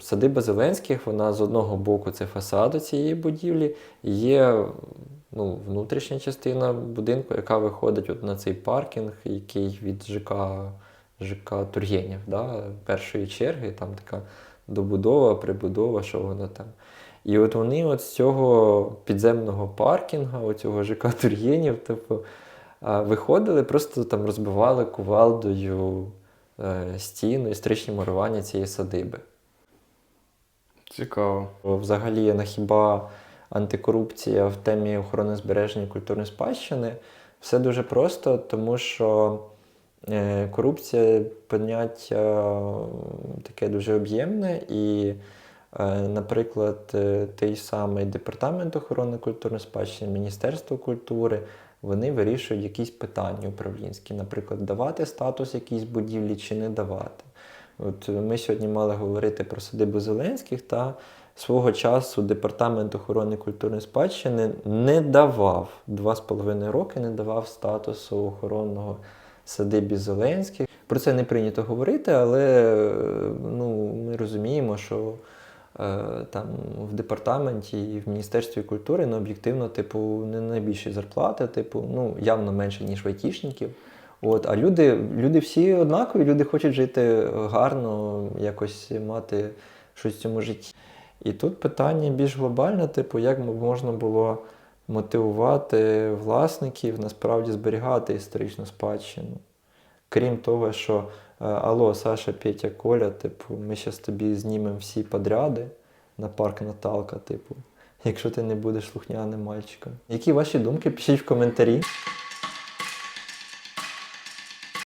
Садиба Зеленських, вона з одного боку це фасаду цієї будівлі, є ну, внутрішня частина будинку, яка виходить от на цей паркінг, який від ЖК, ЖК Тургенів, да, першої черги, там така добудова, прибудова, що воно там. І от вони от з цього підземного паркінга, оцього ЖК Тургенів, типу, виходили, просто там розбивали кувалдою е, стіну, історичні мурування цієї садиби. Цікаво. Взагалі, на хіба антикорупція в темі охорони збереження культурної спадщини все дуже просто, тому що е, корупція поняття е, таке дуже об'ємне, і, е, наприклад, той самий департамент охорони культурної спадщини, Міністерство культури. Вони вирішують якісь питання управлінські, наприклад, давати статус якійсь будівлі чи не давати. От ми сьогодні мали говорити про садибу Зеленських, та свого часу департамент охорони культурної спадщини не давав два з половиною роки, не давав статусу охоронного садибі Зеленських. Про це не прийнято говорити, але е, ну, ми розуміємо, що е, там в департаменті і в Міністерстві культури ну, об'єктивно, типу, не найбільші зарплати, типу, ну, явно менше, ніж в айтішників. От, а люди, люди всі однакові, люди хочуть жити гарно, якось мати щось в цьому житті. І тут питання більш глобальне, типу, як можна було мотивувати власників насправді зберігати історичну спадщину. Крім того, що е, Алло, Саша, Петя, Коля, типу, ми зараз тобі знімемо всі подряди на парк Наталка, типу, якщо ти не будеш слухняним мальчиком. Які ваші думки? Пишіть в коментарі.